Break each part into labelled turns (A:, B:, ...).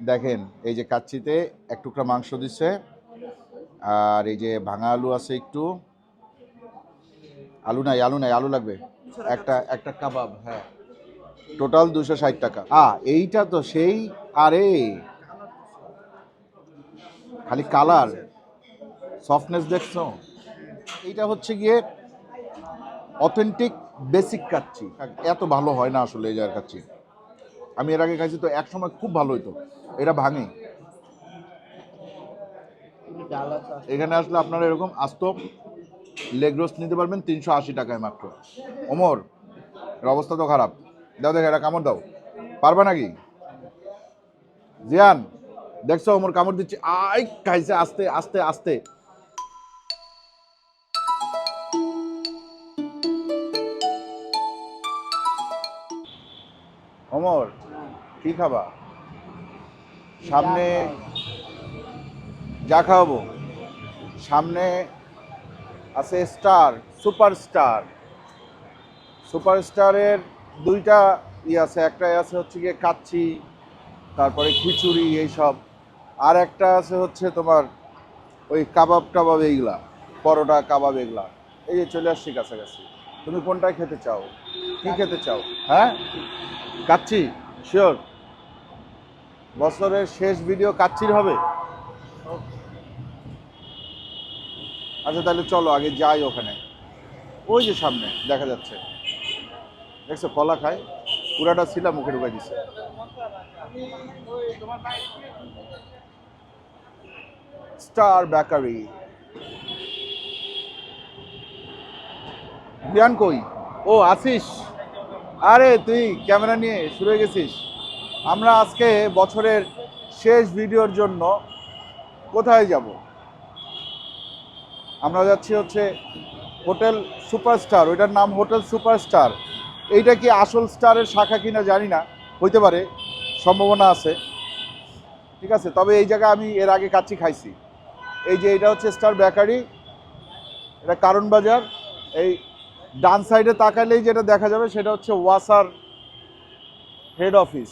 A: দেখেন এই যে কাচ্চিতে এক টুকরা মাংস দিচ্ছে আর এই যে ভাঙা আলু আছে একটু। আলু নাই আলু নাই আলু লাগবে। একটা একটা কাবাব হ্যাঁ। টোটাল দুশো ষাট টাকা। আ এইটা তো সেই আরে। খালি কালার। সফটনেস দেখছ? এইটা হচ্ছে গিয়ে অথেন্টিক বেসিক কাচ্চি। এত ভালো হয় না আসলে এই জায়গার কাচ্চি। আমি এর আগে খাইছি তো এক সময় খুব ভালো হইতো। এটা ভাঙে এখানে আসলে আপনারা এরকম আস্ত লেগ রোস্ট নিতে পারবেন তিনশো আশি টাকায় মাত্র। ওমর, এর অবস্থা তো খারাপ। দাও দেখ এটা কামড় দাও। পারবা নাকি? জিয়ান, দেখছ, ওমর কামড় দিচ্ছি। আই, খাইছে আস্তে আস্তে আস্তে। ওমর কি খাবা? সামনে যা খাওয়াবো। সামনে আছে স্টার সুপারস্টার। সুপারস্টারের দুইটা ই আছে একটা আছে হচ্ছে গিয়ে কাচ্চি তারপরে খিচুড়ি এইসব। আর একটা আছে হচ্ছে তোমার ওই কাবাব টাবাব এইগুলা পরোটা কাবাব এগুলা। এই যে চলে আসছি কাছাকাছি। তুমি কোনটা খেতে চাও? কি খেতে চাও? হ্যাঁ? কাচ্ছি শিওর বছরের শেষ ভিডিও কাচ্ছির হবে? আচ্ছা তাহলে চলো, আগে যাই ওখানে। ওই যে সামনে, দেখা যাচ্ছে। দেখছ, কলা খায়। পুরাটা ছিলাম মুখে ঢুকাই দিছে। Star bakery. বিয়ান কই? ও আসিস আরে, তুই ক্যামেরা নিয়ে শুরু গেছিস। আমরা আজকে বছরের শেষ ভিডিওর জন্য কোথায় যাব? আমরা যাচ্ছি হচ্ছে হোটেল সুপারস্টার, ওইটার নাম হোটেল সুপারস্টার। এইটা কি আসল স্টারের শাখা কিনা জানি না, হইতে পারে, সম্ভাবনা আছে। ঠিক আছে, তবে এই জায়গায় আমি এর আগে কাচ্চি খাইছি। এই যে এটা হচ্ছে স্টার বেকারি, এটা কারণ বাজার, এই ডান সাইডে তাকালেই যেটা দেখা যাবে সেটা হচ্ছে ওয়াসার হেড অফিস।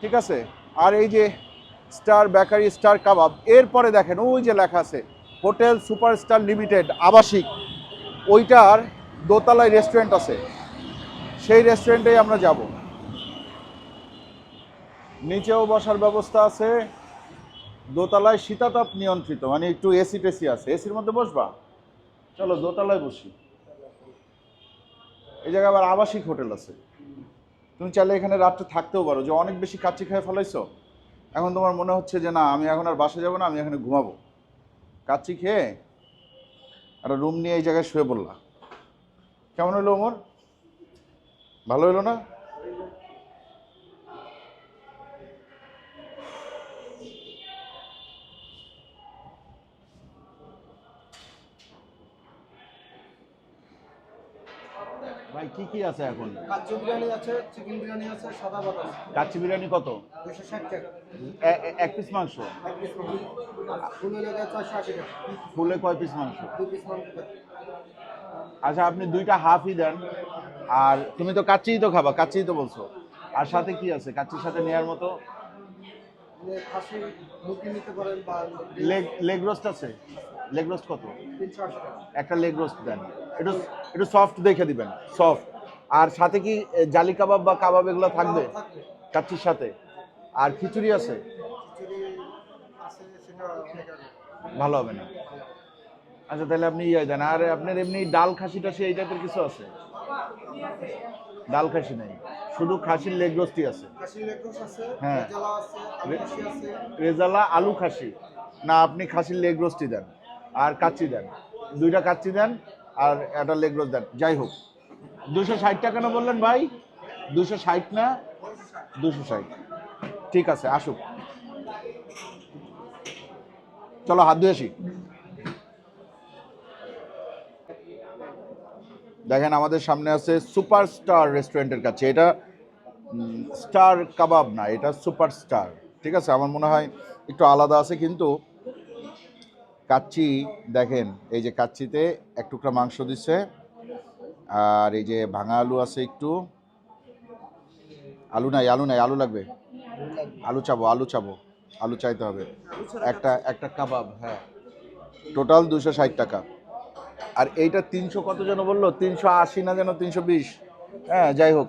A: ঠিক আছে? আর এই যে স্টার বেকারি, স্টার কাবাব, এরপরে দেখেন, ওই যে লেখা আছে, হোটেল সুপারস্টার লিমিটেড, আবাসিক। ওইটার দোতলায় রেস্টুরেন্ট আছে। সেই রেস্টুরেন্টেই আমরা যাব। নিচেও বসার ব্যবস্থা আছে। দোতলায় শীতাতাপ নিয়ন্ত্রিত মানে একটু এসি টেসি আছে। এসির মধ্যে বসবা? চলো দোতলায় বসি। এই জায়গায় আবার আবাসিক হোটেল আছে। তুমি চাইলে এখানে রাত্রে থাকতেও পারো। যে অনেক বেশি কাচ্চি খেয়ে ফেলাইছো, এখন তোমার মনে হচ্ছে যে না, আমি এখন আর বাসা যাব না, আমি এখানে ঘুমাবো। কাচ্চি খেয়ে একটা রুম নিয়ে এই জায়গায় শুয়ে পড়লাম কেমন হলো ওমর? ভালো হলো না ভাই কি কি আছে এখন?
B: কাচ্চি বিরিয়ানি আছে চিকেন বিরিয়ানি আছে সাদা ভাত আছে
A: কাচ্চি বিরিয়ানি কত?
B: দুশো ষাট টাকা।
A: এ- এ- এক পিস মাংস?
B: এক পিস মাংস। ফুল হলে দেয় টাকা।
A: ফুলে কয় পিস মাংস?
B: দুই পিস মাংস।
A: আচ্ছা আপনি দুইটা হাফই দেন। আর তুমি তো কাচ্চিই তো খাবা কাচ্চিই তো বলছো। আর সাথে কি আছে? কাচ্চির সাথে নেওয়ার মতো? লেগ লেগ রোস্ট আছে? লেগ রোস্ট কত? একটা লেগ রোস্ট দেন। একটু একটু সফট দেখে দিবেন সফট আর সাথে কি জালি কাবাব বা কাবাব এগুলো থাকবে? কাচ্চির সাথে। আর খিচুড়ি আছে? ভালো হবে না। আচ্ছা তাহলে আপনি ইয়ে দেন। আর আপনার এমনি ডাল খাসি টাসি এই টাইপের কিছু আছে? ডাল খাসি নেই। শুধু খাসির লেগ রোস্টই আছে। হ্যাঁ। রেজালা আলু খাসি। না আপনি খাসির লেগ রোস্টই দেন। আর কাচ্চি দেন। দুইটা কাচ্চি দেন। আর একটা লেগ রোস্ট দেন। যাই হোক। দুশো ষাট টাকা না বললেন ভাই? দুশো ষাট না? দুশো ষাট। ঠিক আছে, আসুক। চলো, হাত ধুয়ে আসি। দেখেন, আমাদের সামনে আছে সুপার স্টার রেস্টুরেন্টের কাছে। এটা স্টার কাবাব না, এটা সুপার স্টার ঠিক আছে, আমার মনে হয় একটু আলাদা আছে, কিন্তু কাচ্চি, দেখেন, এই যে কাচ্চিতে এক টুকরা মাংস দিচ্ছে, আর এই যে ভাঙা আলু আছে একটু। আলু নাই আলু নাই, আলু লাগবে। আলু চাবো আলু চাবো, আলু চাইতে হবে। একটা একটা কাবাব হ্যাঁ। টোটাল দুশো ষাট টাকা। আর এইটা তিনশো কত যেন বলল? তিনশো আশি না যেন তিনশো বিশ। হ্যাঁ যাই হোক।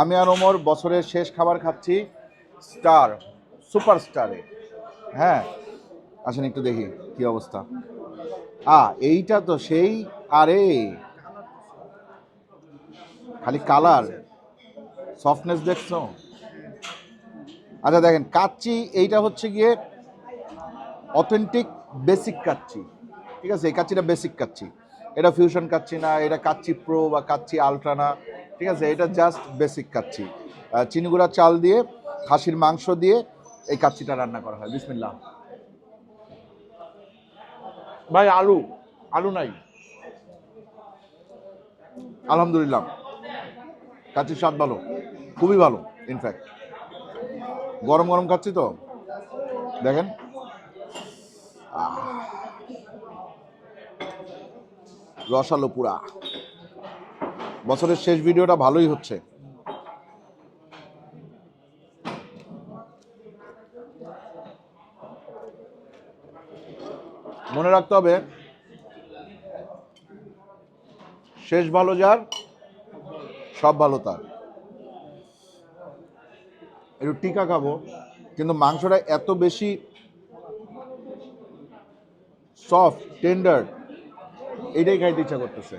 A: আমি আর ওমর বছরের শেষ খাবার খাচ্ছি স্টার, সুপার স্টারে। হ্যাঁ আসেন একটু দেখি, কি অবস্থা? আ, এইটা তো সেই, আরে! খালি কালার। সফটনেস দেখছ? আচ্ছা দেখেন, কাচ্চি এইটা হচ্ছে গিয়ে অথেন্টিক বেসিক কাচ্চি। ঠিক আছে? এই কাচ্চিটা বেসিক কাচ্চি। এটা ফিউশন কাচ্চি না, এটা কাচ্চি প্রো বা কাচ্চি আলট্রা না। ঠিক আছে? এটা জাস্ট বেসিক কাচ্চি। চিনিগুড়া চাল দিয়ে, খাসির মাংস দিয়ে এই কাচ্চিটা রান্না করা হয়। বিসমিল্লাহ। ভাই, আলু। আলু নাই। আলহামদুলিল্লাহ। কাচ্চির স্বাদ ভালো। খুবই ভালো ইনফ্যাক্ট গরম গরম খাচ্ছি তো। দেখেন। রসালো পুরা। বছরের শেষ ভিডিওটা ভালোই হচ্ছে। মনে রাখতে হবে, শেষ ভালো যার, সব ভালো তার। একটু টিকা খাব, কিন্তু মাংসটা এত বেশি সফট টেন্ডার এটাই খাইতে ইচ্ছা করতেছে।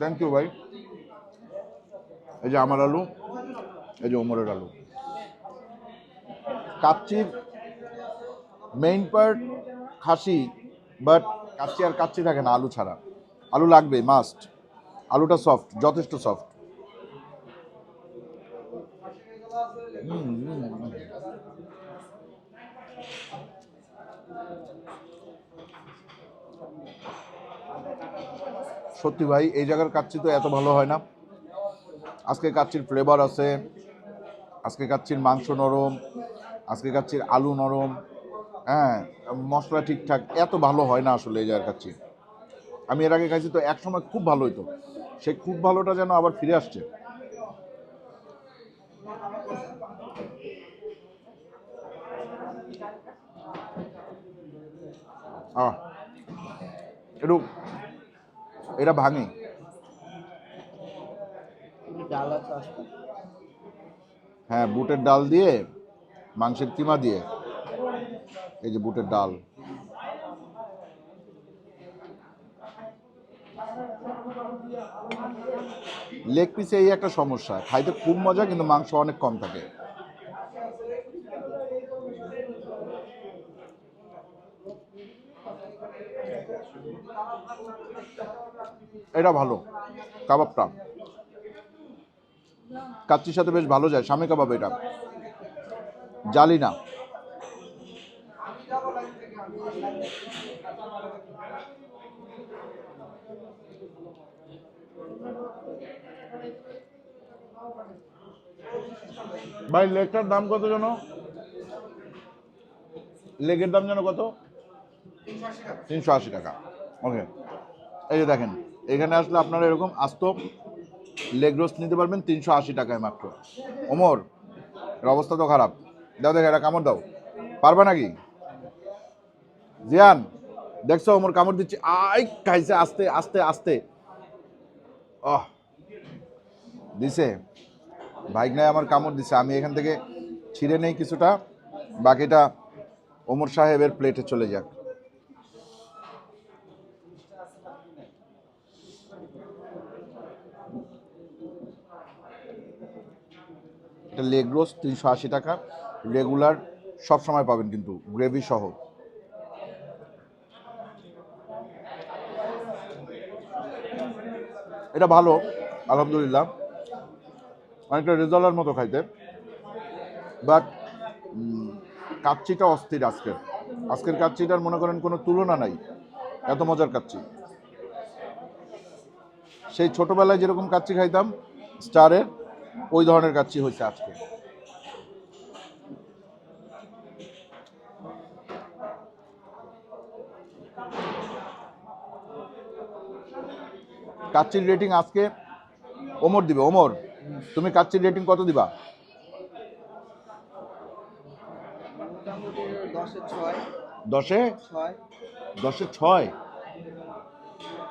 A: থ্যাংক ইউ ভাই। এই যে আমার আলু, এই যে ওমরের আলু। কাচ্চির মেইন পার্ট খাসি বাট কাচ্চি আর কাচ্চি থাকে না, আলু ছাড়া। আলু লাগবে মাস্ট আলুটা সফট যথেষ্ট সফট সত্যি ভাই, এই জায়গার কাচ্চি তো এত ভালো হয় না। আজকে কাচ্চির ফ্লেভার আছে, আজকে কাচ্চির মাংস নরম। আজকে কাচ্চির আলু নরম হ্যাঁ মশলা ঠিকঠাক এত ভালো হয় না আসলে এই জায়গার কাচ্চি। আমি এর আগে খাইছি তো এক সময় খুব ভালো হইতো। সেই খুব ভালোটা যেন আবার ফিরে আসছে। আহ একটু এটা ভাঙি। হ্যাঁ বুটের ডাল দিয়ে মাংসের কিমা দিয়ে এই যে বুটের ডাল। লেগ পিসে এই একটা সমস্যা। খাইতে খুব মজা, কিন্তু মাংস অনেক কম থাকে। এটা ভালো। কাবাবটা। কাচ্চির সাথে বেশ ভালো যায়। স্বামী কাবাব এটা। জালি না। ভাই লেগটার দাম কত জানো লেগের দাম জানো কত? তিনশো আশি টাকা। ওকে। এই যে দেখেন, এখানে আসলে আপনারা এরকম আস্ত লেগ রোস্ট নিতে পারবেন তিনশো আশি টাকায় মাত্র। ওমর, এর অবস্থা তো খারাপ। দাও দেখে এটা কামড় দাও। পারবা নাকি? জিয়ান, দেখছ ওমর কামড় দিচ্ছে। আই, খাইছে আস্তে আস্তে আস্তে। আহ, দিছে। ভাইগনায় আমার, কামড় দিছে। আমি এখান থেকে ছিঁড়ে নেই কিছুটা। বাকিটা ওমর সাহেবের প্লেটে চলে যাক। এটা লেগ রোস্ট তিনশো আশি টাকা। রেগুলার সব সময় পাবেন কিন্তু, গ্রেভি সহ। এটা ভালো, আলহামদুলিল্লাহ। অনেকটা রেজালার মতো খাইতে। বাট কাচ্চিটা অস্থির আজকের আজকের কাচ্চিটার মনে করেন কোনো তুলনা নাই। এত মজার কাচ্চি। সেই ছোটবেলায় যেরকম কাচ্চি খাইতাম স্টারের ওই ধরনের কাচ্চি হয়েছে আজকে। কাচ্চির রেটিং আজকে ওমর দিবে ওমর তুমি কাচ্চির রেটিং কত দিবা?
B: দশে
A: দশে?
B: ছয়।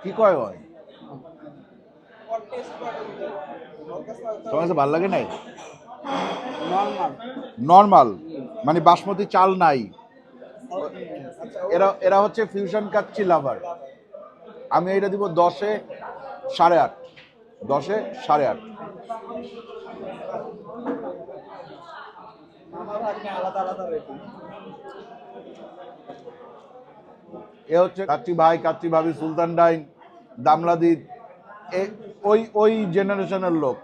A: কি কয় হয় তোমার কাছে ভালো লাগে নাই?
B: নর্মাল
A: মানে বাসমতি চাল নাই। এরা এরা হচ্ছে ফিউশন কাচ্চি লাভার আমি এটা দিব দশে সাড়ে আট। দশে সাড়ে আট। এ হচ্ছে কাচ্চি ভাই, কাচ্চি ভাবি, সুলতান ডাইন দামলাদিদ এ ওই ওই জেনারেশনের লোক।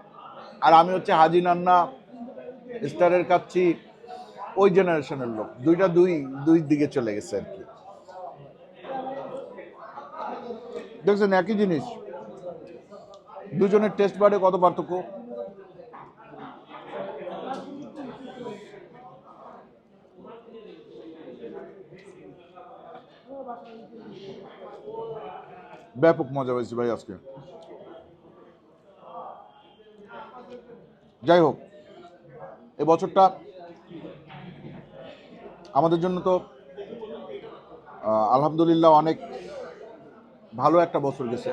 A: আর আমি হচ্ছে হাজি নান্না, স্টারের কাচ্ছি ওই জেনারেশনের লোক। দুইটা দুই দুই দিকে চলে গেছে আর কি। দেখছেন একই জিনিস। দুজনের টেস্ট বারে কত পার্থক্য? ব্যাপক মজা হয়েছে ভাই আজকে। যাই হোক, এ বছরটা আমাদের জন্য তো আলহামদুলিল্লাহ অনেক ভালো একটা বছর গেছে।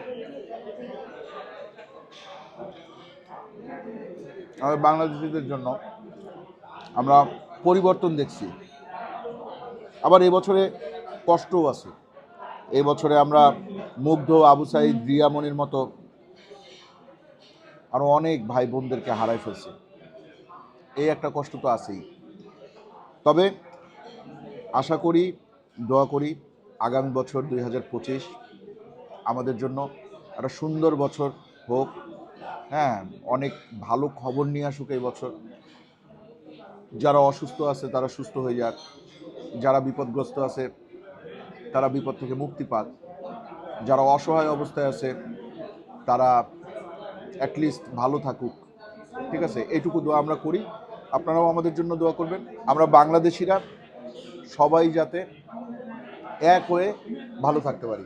A: আমাদের বাংলাদেশিদের জন্য আমরা পরিবর্তন দেখছি। আবার এবছরে কষ্টও আছে। এই বছরে আমরা মুগ্ধ আবু সাইদ রিয়ামনির মতো আরও অনেক ভাই বোনদেরকে হারাই ফেলছি। এই একটা কষ্ট তো আছেই। তবে আশা করি, দোয়া করি, আগামী বছর দুই হাজার পঁচিশ আমাদের জন্য একটা সুন্দর বছর হোক। হ্যাঁ অনেক ভালো খবর নিয়ে আসুক এই বছর। যারা অসুস্থ আছে, তারা সুস্থ হয়ে যাক। যারা বিপদগ্রস্ত আছে, তারা বিপদ থেকে মুক্তি পাক। যারা অসহায় অবস্থায় আছে, তারা অ্যাটলিস্ট ভালো থাকুক। ঠিক আছে? এইটুকু দোয়া আমরা করি। আপনারাও আমাদের জন্য দোয়া করবেন। আমরা বাংলাদেশিরা সবাই যাতে এক হয়ে ভালো থাকতে পারি।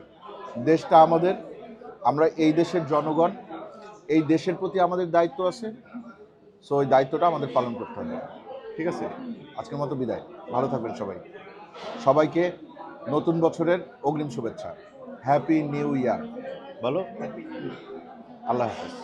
A: দেশটা আমাদের, আমরা এই দেশের জনগণ এই দেশের প্রতি আমাদের দায়িত্ব আছে। সো ওই দায়িত্বটা আমাদের পালন করতে হবে। ঠিক আছে? আজকের মতো বিদায়। ভালো থাকবেন সবাই। সবাইকে নতুন বছরের অগ্রিম শুভেচ্ছা। হ্যাপি নিউ ইয়ার বলো আল্লাহ হাফেজ।